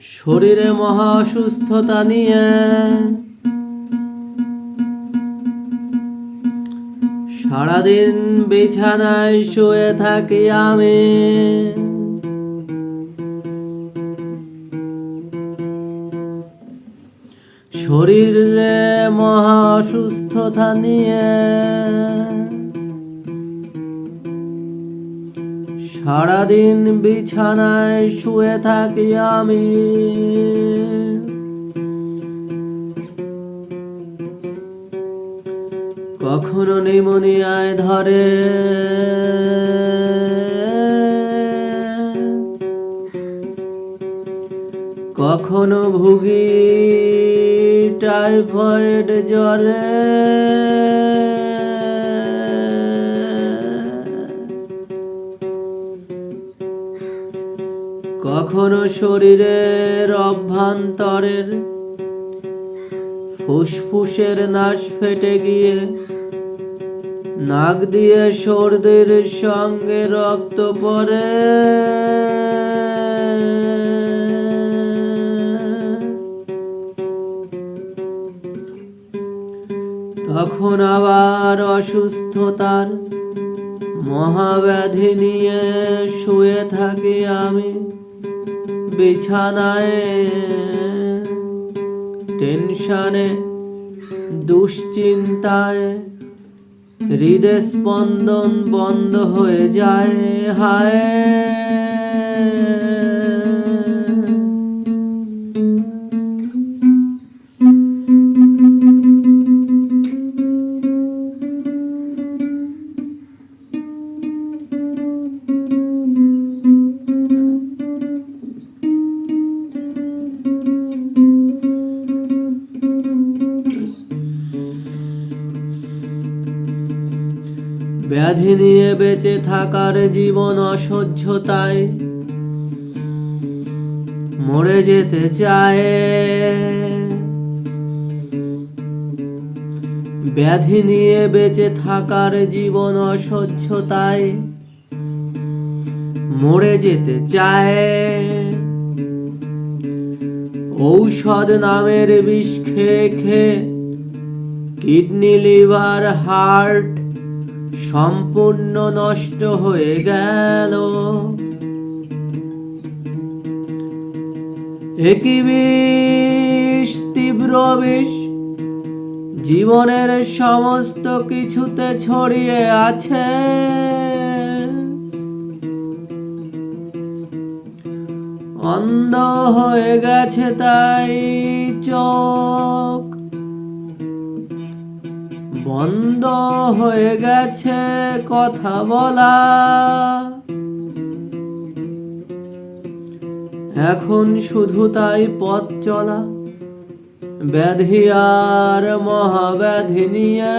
শরীরে মহা অসুস্থতা নিয়ে। সারাদিন বিছানায় শুয়ে থাকি আমি। শরীরে মহা অসুস্থতা নিয়ে। সারাদিন বিছানায় শুয়ে থাকি আমি। কখনো নিমোনিয়ায় ধরে। কখনো ভুগি টাইফয়েড জ্বরে। কখনো শরীরের অভ্যন্তরের ফুসফুসের নাশ ফেটে গিয়ে নাক দিয়ে সর্দির সঙ্গে রক্ত পড়ে। তখন আবার অসুস্থতার মহাব্যাধি নিয়ে শুয়ে থাকি আমি। বিছানায়। টেনশনে দুশ্চিন্তায় হৃদয় স্পন্দন বন্ধ হয়ে যায়। হায়। ব্যাধি নিয়ে বেঁচে থাকার জীবন অসহ্যতায়। মরে যেতে চায়। ব্যাধি নিয়ে বেঁচে থাকার জীবন অসহ্যতায়। মরে যেতে চায়। ঔষধ নামের বিষ খেয়ে খেয়ে কিডনি, লিভার, হার্ট সম্পূর্ণ নষ্ট হয়ে গেল। একই বিষ, তীব্র বিষ, জীবনের সমস্ত কিছুতে ছড়িয়ে আছে। অন্ধ হয়ে গেছে তাই চোখ। বন্ধ হয়ে গেছে কথা বলা। এখন শুধু তাই পথ চলা। ব্যাধি আর মহাব্যাধি নিয়ে।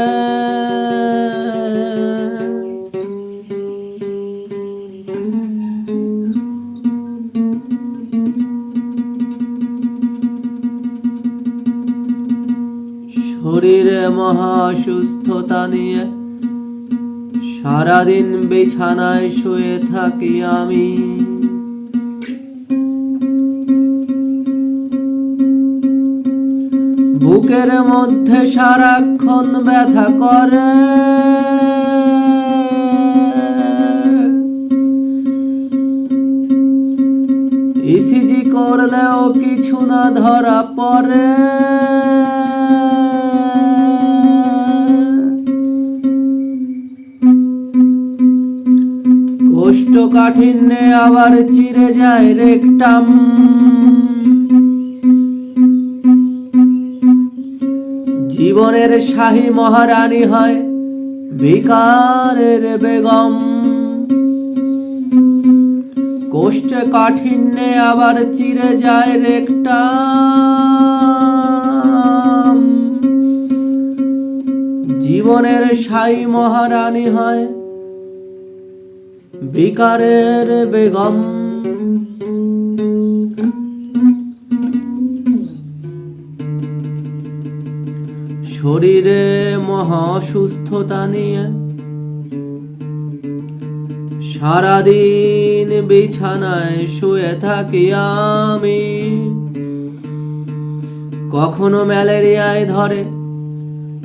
শরীরে মহা অসুস্থতা নিয়ে সারাদিন বিছানায় শুয়ে থাকি আমি। বুকের মধ্যে সারাক্ষণ ব্যথা করে। ইসিজি করলেও কিছু না ধরা পড়ে। কোষ্ঠকাঠিন্যে আবার চিরে যায় রেকটাম। জীবনের শাহী মহারানী হয় বিকারের বেগম। কোষ্ঠ কাঠিন্যে আবার চিরে যায় রেকটাম। জীবনের শাহী মহারানী হয় বিকারের বেগম। শরীরে মহা অসুস্থতা নিয়ে সারাদিন বিছানায় শুয়ে থাকি আমি। কখনো ম্যালেরিয়ায় ধরে,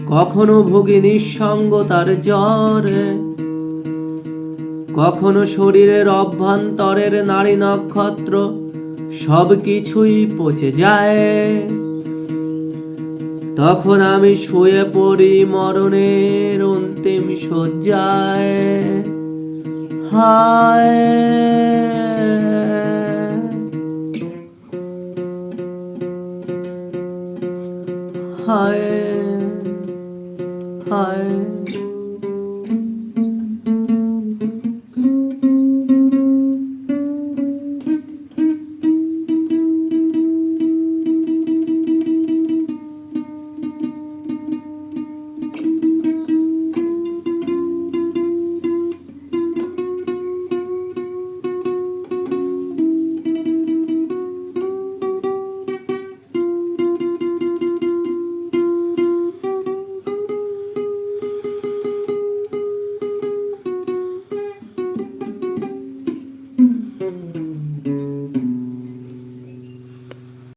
কখনো ভুগি নিঃসঙ্গতার জ্বরে। কখনো শরীরের অভ্যন্তরের নারী নক্ষত্র সব কিছুই পচে যায়। তখন আমি শুয়ে পড়ি, মরণের অন্তিম শয্যায়। হায়। হায়। হায়।